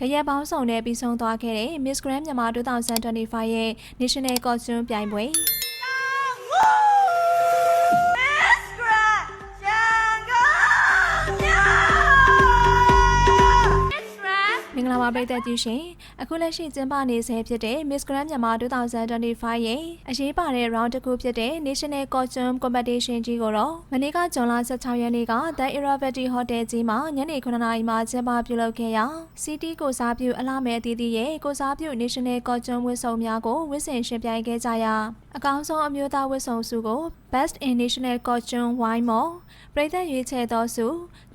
ကြရက်ပေါင်းစုံနဲ့ပြီးဆုံးသွားခဲ့တဲ့ Miss Grand မြန်မာ2025ရဲ့ National Costume ပြိုင်ပွဲ ပါပရိသတ်ကြီးရှင်အခုလက်ရှိကျင်းပနေဆဲဖြစ်တဲ့ Miss Grand မြန်မာ2025ရဲ့အရေးပါတဲ့ round တစ်ခုဖြစ်တဲ့ National Costume Competition ကြီးကိုတော့မနေ့ကဇွန်လ16ရက်နေ့က The Irrawaddy Hotel ကြီးမှာညနေ9:00နာရီမှာကျင်းပပြုလုပ်ခဲ့ရာ City ကိုစားပြုအလားမဲအသီးသီးရဲ့ကိုစားပြု National Costume ဝတ်စုံများကိုဝတ်ဆင်ရှင်ပြိုင်ခဲ့ကြရာအကောင်းဆုံးအမျိုးသားဝတ်စုံဆုကို Best in National Costume Wine မော်ပရိသတ်ရွေးချယ်သောဆု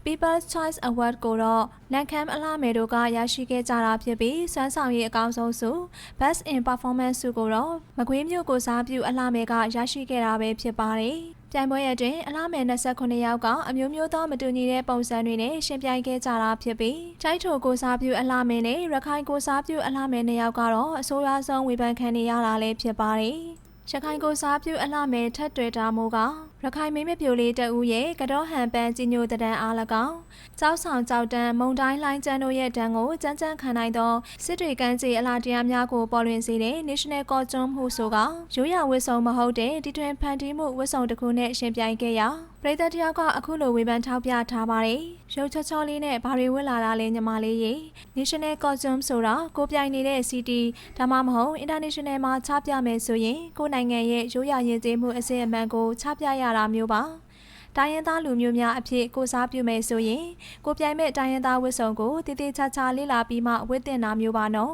People's Choice Award ကိုတော့နန်ခမ်အလားမဲတို့ကရရှိခဲ့ကြတာဖြစ်ပြီးစွမ်းဆောင်ရည်အကောင်းဆုံးဆု Best in Performance ဆုကိုတော့မကွေးမြို့ကိုစားပြုအလားမဲကရရှိခဲ့တာပဲဖြစ်ပါတယ်။ပြိုင်ပွဲရတွင်အလားမဲ29ယောက်ကအမျိုးမျိုးသောမတူညီတဲ့ပုံစံတွေနဲ့ရှင်ပြိုင်ခဲ့ကြတာဖြစ်ပြီးချိုက်ထိုကိုစားပြုအလားမဲနဲ့ရခိုင်ကိုစားပြုအလားမဲနှစ်ယောက်ကတော့အဆိုးရွားဆုံးဝေဖန်ခံနေရတာလည်းဖြစ်ပါတယ်။ ရခိုင်ကိုစားပြုအလှမဲထက်တွေ့တာမို့ကရခိုင်မင်းမပြိုလေးတဦးရဲ့ကတော့ဟန်ပန်းကြီးညိုတဒန်းအား၎င်းကြောက်ဆောင်ကြောက်တန်းမုံတိုင်းလိုင်းကျန်းတို့ရဲ့တန်းကိုကြမ်းကြမ်းခံနိုင်သောစစ်တွေကန်းစီအလားတရားများကိုပေါ်လွင်စေတဲ့ National Costume ဟုဆိုကရိုးရာဝတ်စုံမဟုတ်တဲ့တီထွင်ဖန်တီးမှုဝတ်စုံတစ်ခုနဲ့ရှင်ပြိုင်ခဲ့ရာပြည်သက်တယောက်ကအခုလိုဝေဖန်ထောက်ပြထားပါတယ်ရုပ်ချောချောလေးနဲ့ဘာတွေဝတ်လာတာလဲညီမလေးရေ National Costume ဆိုတာကိုပြိုင်နေတဲ့ CD ဒါမှမဟုတ် International မှာချပြမယ်ဆိုရင်ကိုယ်နိုင်ငံရဲ့ရိုးရာယဉ်ကျေးမှုအစစ်အမှန်ကိုချပြရတာမျိုးပါတိုင်းရင်းသားလူမျိုးများအဖြစ်ကိုစားပြုမယ်ဆိုရင်ကိုပြိုင်မဲ့တိုင်းရင်းသားဝတ်စုံကိုတည်တည်ချာချာလေ့လာပြီးမှဝတ်တင်တာမျိုးပါနော်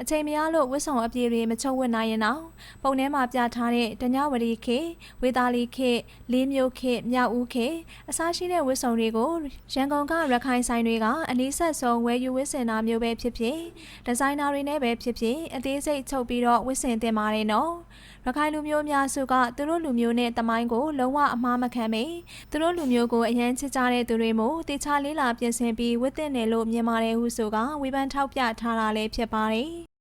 အချိန်မရလို့ဝတ်စုံအပြည့်တွေမချုပ်ဝတ်နိုင်ရင်တော့ပုံထဲမှာပြထားတဲ့တညဝရီခေဝေသာလီခေလေးမျိုးခေမြောက်ဦးခေအစားရှိတဲ့ဝတ်စုံတွေကိုရန်ကုန်ကရခိုင်ဆိုင်တွေကအနည်းဆက်ဆုံးဝယ်ယူဝတ်ဆင်တာမျိုးပဲဖြစ်ဖြစ်ဒီဇိုင်နာတွေနဲ့ပဲဖြစ်ဖြစ်အသေးစိတ်ချုပ်ပြီးတော့ဝတ်ဆင်တင်ပါတယ်နော်ရခိုင်လူမျိုးများစုကသူတို့လူမျိုးနဲ့တမိုင်းကိုလုံးဝအမှားမခံမေသူတို့လူမျိုးကိုအရန်ချစ်ကြတဲ့သူတွေမို့တေချာလေးလာပြင်ဆင်ပြီးဝတ်တင်တယ်လို့မြင်ပါတယ်ဟုဆိုကဝေဖန်ထောက်ပြထားတာလည်းဖြစ်ပါတယ်